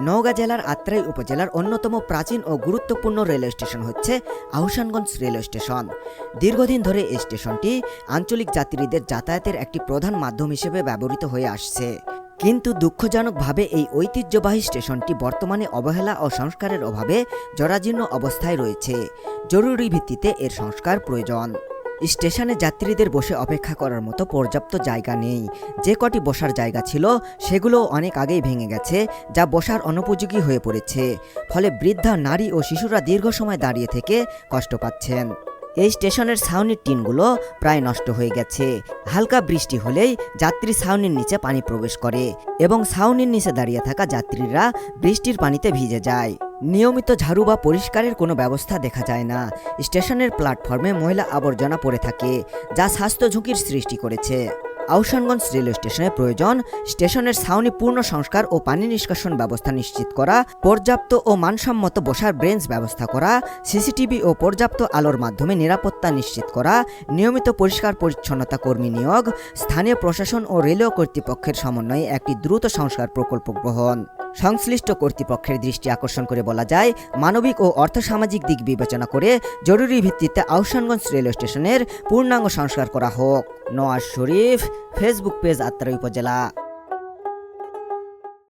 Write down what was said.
নওগাঁ জেলার আত্রাই উপজেলার অন্যতম প্রাচীন ও গুরুত্বপূর্ণ রেলওয়ে স্টেশন হচ্ছে আহসানগঞ্জ রেলওয়ে স্টেশন। দীর্ঘদিন ধরে এই স্টেশনটি আঞ্চলিক যাত্রীদের যাতায়াতের একটি প্রধান মাধ্যম হিসেবে ব্যবহৃত হয়ে আসছে। কিন্তু দুঃখজনকভাবে এই ঐতিহ্যবাহী স্টেশনটি বর্তমানে অবহেলা ও সংস্কারের অভাবে জরাজীর্ণ অবস্থায় রয়েছে। জরুরি ভিত্তিতে এর সংস্কার প্রয়োজন। স্টেশনে যাত্রীদের বসে অপেক্ষা করার মতো পর্যাপ্ত জায়গা নেই। যে কটি বসার জায়গা ছিল, সেগুলো অনেক আগেই ভেঙে গেছে, যা বসার অনুপযোগী হয়ে পড়েছে। ফলে বৃদ্ধা, নারী ও শিশুরা দীর্ঘ সময় দাঁড়িয়ে থেকে কষ্ট পাচ্ছেন। এই স্টেশনের ছাউনির টিনগুলো প্রায় নষ্ট হয়ে গেছে। হালকা বৃষ্টি হলেই যাত্রী ছাউনির নিচে পানি প্রবেশ করে এবং ছাউনির নিচে দাঁড়িয়ে থাকা যাত্রীরা বৃষ্টির পানিতে ভিজে যায়। নিয়মিত ঝাড়ু বা পরিষ্কারের কোনো ব্যবস্থা দেখা যায় না। স্টেশনের প্ল্যাটফর্মে ময়লা আবর্জনা পড়ে থাকে, যা স্বাস্থ্য ঝুঁকির সৃষ্টি করেছে। আউশানগঞ্জ রেলওয়ে স্টেশনে প্রয়োজন স্টেশনের ছাউনি পূর্ণ সংস্কার ও পানি নিষ্কাশন ব্যবস্থা নিশ্চিত করা, পর্যাপ্ত ও মানসম্মত বসার ব্রেঞ্চ ব্যবস্থা করা, সিসিটিভি ও পর্যাপ্ত আলোর মাধ্যমে নিরাপত্তা নিশ্চিত করা, নিয়মিত পরিষ্কার পরিচ্ছন্নতা কর্মী নিয়োগ, স্থানীয় প্রশাসন ও রেলওয়ে কর্তৃপক্ষের সমন্বয়ে একটি দ্রুত সংস্কার প্রকল্প গ্রহণ। সংশ্লিষ্ট কর্তৃপক্ষের দৃষ্টি আকর্ষণ করে বলা যায়, মানবিক ও অর্থসামাজিক দিক বিবেচনা করে জরুরি ভিত্তিতে আহসানগঞ্জ রেলওয়ে স্টেশনের পূর্ণাঙ্গ সংস্কার করা হোক। নওয়াজ শরীফ, ফেসবুক পেজ আত্মার উপজেলা।